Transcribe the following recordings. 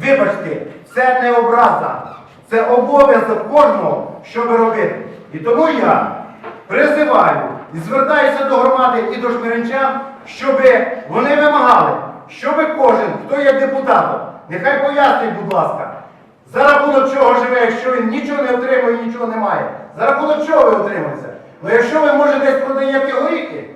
Вибачте, це не образа, це обов'язок кожного, що ви робити. І тому я призиваю і звертаюся до громади і до жміринчан, щоб вони вимагали, щоб кожен, хто є депутатом, нехай пояснить, будь ласка, за рахунок чого живе, якщо він нічого не отримує, нічого не має. За рахунок чого ви отримуєте? Ну якщо ви може десь продаєте горіхи,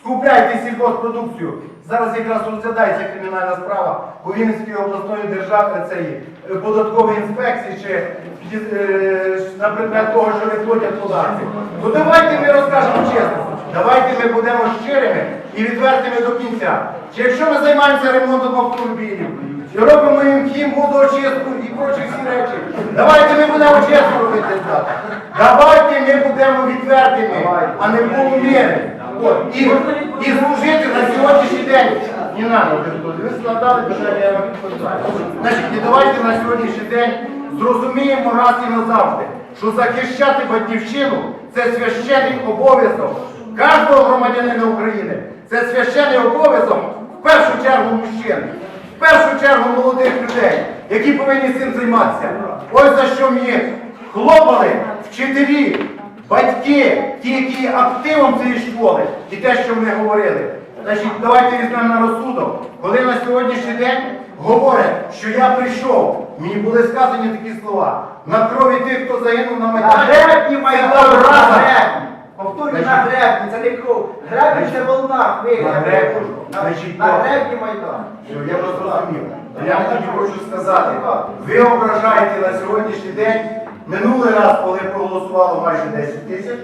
скупляйте сільгоспродукцію. Зараз якраз розглядається кримінальна справа у Вінницької обласної державної цієї е, податкової інспекції чи е, на предмет того, що не платять податки. Ну давайте ми розкажемо чесно. Давайте ми будемо щирими і відвертими до кінця. Чи якщо ми займаємося ремонтом автомобілів, і робимо їм хім, водоочистку і прочі всі речі, давайте ми будемо чесно робити так. Давайте ми будемо відвертими, а не полумірними. От, і, і служити на сьогоднішній день. Не надо, ви складали питання, я вам. Значить, і давайте на сьогоднішній день зрозуміємо раз і назавжди, що захищати батьківщину це священний обов'язок кожного громадянина України. Це священний обов'язок в першу чергу мужчин, в першу чергу молодих людей, які повинні цим займатися. Ось за що мені хлопали вчителі, батьки, ті, які є активом цієї школи, і те, що вони говорили. Значить, давайте візьмемо на розсудок. Коли на сьогоднішній день говорять, що я прийшов, мені були сказані такі слова, на крові тих, хто загинув на На Майдані. гребні Майдану, на гребні. Повторюю, на гребні, це не кров. Гребень це волна хвиля. На гребні. На- Значить, На то- гребні Майдану. Що я вас зрозумів. Я вам тоді хочу сказати, ви ображаєте на сьогоднішній день минулий раз, коли проголосувало майже 10 тисяч,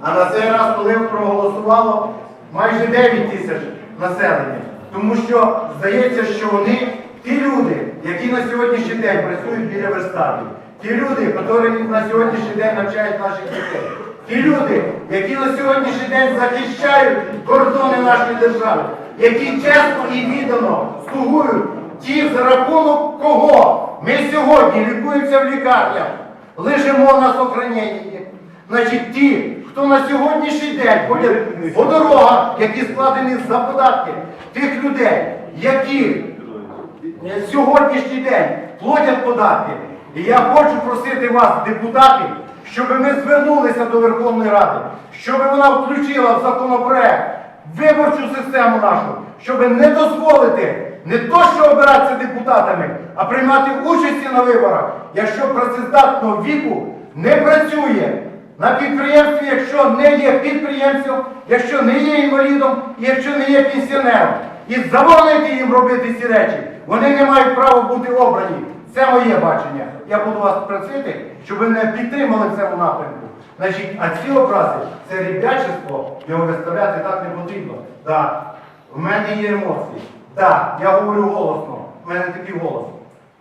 а на цей раз, коли проголосувало майже 9 тисяч населення. Тому що здається, що вони, ті люди, які на сьогоднішній день працюють біля верстатів, ті люди, які на сьогоднішній день навчають наших дітей, ті люди, які на сьогоднішній день захищають кордони нашої держави, які чесно і віддано слугують ті, за рахунок кого ми сьогодні лікуємося в лікарнях, лежимо на сохраненні. Значить, ті, хто на сьогоднішній день ходять по дорогах, які складені за податки, тих людей, які сьогоднішній день платять податки. І я хочу просити вас, депутатів, щоб ми звернулися до Верховної Ради, щоб вона включила в законопроект виборчу систему нашу, щоб не дозволити не то, що обиратися депутатами, а приймати участі на виборах, якщо працездатного віку не працює на підприємстві, якщо не є підприємцем, якщо не є інвалідом якщо не є пенсіонером. І заборонити їм робити ці речі. Вони не мають права бути обрані. Це моє бачення. Я буду вас просити, щоб ви мене підтримали в цьому напрямку. Значить, а ці образи це ребячество, його виставляти так не потрібно. Да, в мене є емоції. Да, я говорю голосно, в мене такий голос.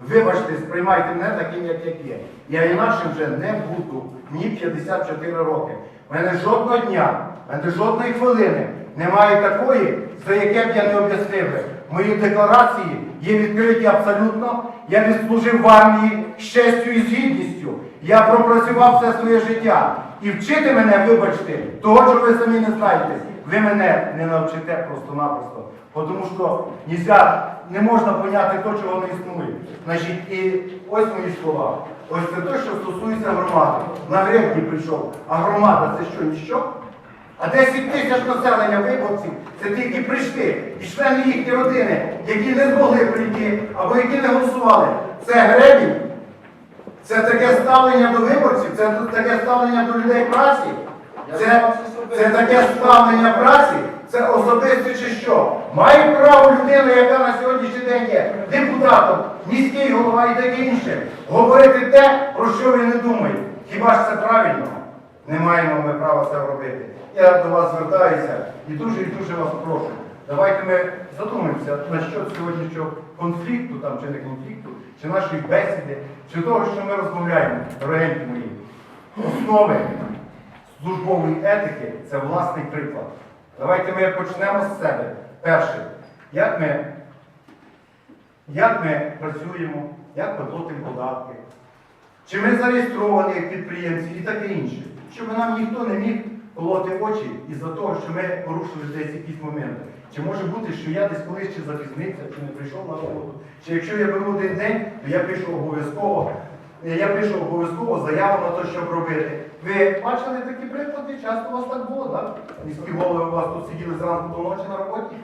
Вибачте, сприймайте мене таким, як я є. Я інакшим вже не буду. Мені 54 роки. У мене жодного дня, в мене жодної хвилини немає такої, за яке б я не об'яснив. Мої декларації є відкриті абсолютно. Я відслужив в армії з честю і з гідністю. Я пропрацював все своє життя. І вчити мене, вибачте, того, що ви самі не знаєте, ви мене не навчите просто-напросто. Тому що нельзя, не можна поняти те, чого не існує. Значить, і ось мої слова. Ось це те, що стосується громади. На гребні прийшов. А громада це що, ніщо? А 10 тисяч населення виборців це тільки прийшли. І члени їхні родини, які не змогли прийти або які не голосували. Це гребінь. Це таке ставлення до виборців, це таке ставлення до людей праці. Це, це таке ставлення праці, це особисте чи що. Має право людина, яка на сьогоднішній день є депутатом, міський голова і таке інше, говорити те, про що він не думає. Хіба ж це правильно? Не маємо ми права це робити. Я до вас звертаюся і дуже і дуже вас прошу. Давайте ми задумаємося насчет сьогоднішнього конфлікту, там, чи не конфлікту, чи нашої бесіди, чи того, що ми розмовляємо, дорогенькі мої. Основи службової етики це власний приклад. Давайте ми почнемо з себе. Перше, як ми, як ми працюємо, як ми платимо податки, чи ми зареєстровані як підприємці і таке інше. Щоб нам ніхто не міг колоти очі із-за того, що ми порушили десь якісь моменти. Чи може бути, що я десь колись чи запізнився, чи не прийшов на роботу, чи якщо я беру один день, то я пишу обов'язково. Я пишу обов'язково заяву на те, щоб робити. Ви бачили такі приклади? Часто у вас так було, так? Міські голови у вас тут сиділи зранку до ночі на роботі?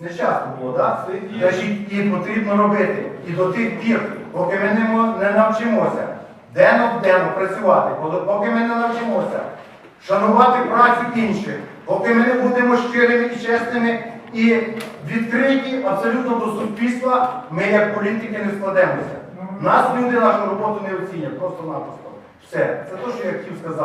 Не часто було, так? Значить, і потрібно робити. І до тих пір, поки ми не, не навчимося денно в денно працювати, поки ми не навчимося шанувати працю інших, поки ми не будемо щирими і чесними і відкриті абсолютно до суспільства, ми як політики не складемося. Нас люди нашу роботу не оцінять, просто-напросто. Все. Це те, що я хотів сказати.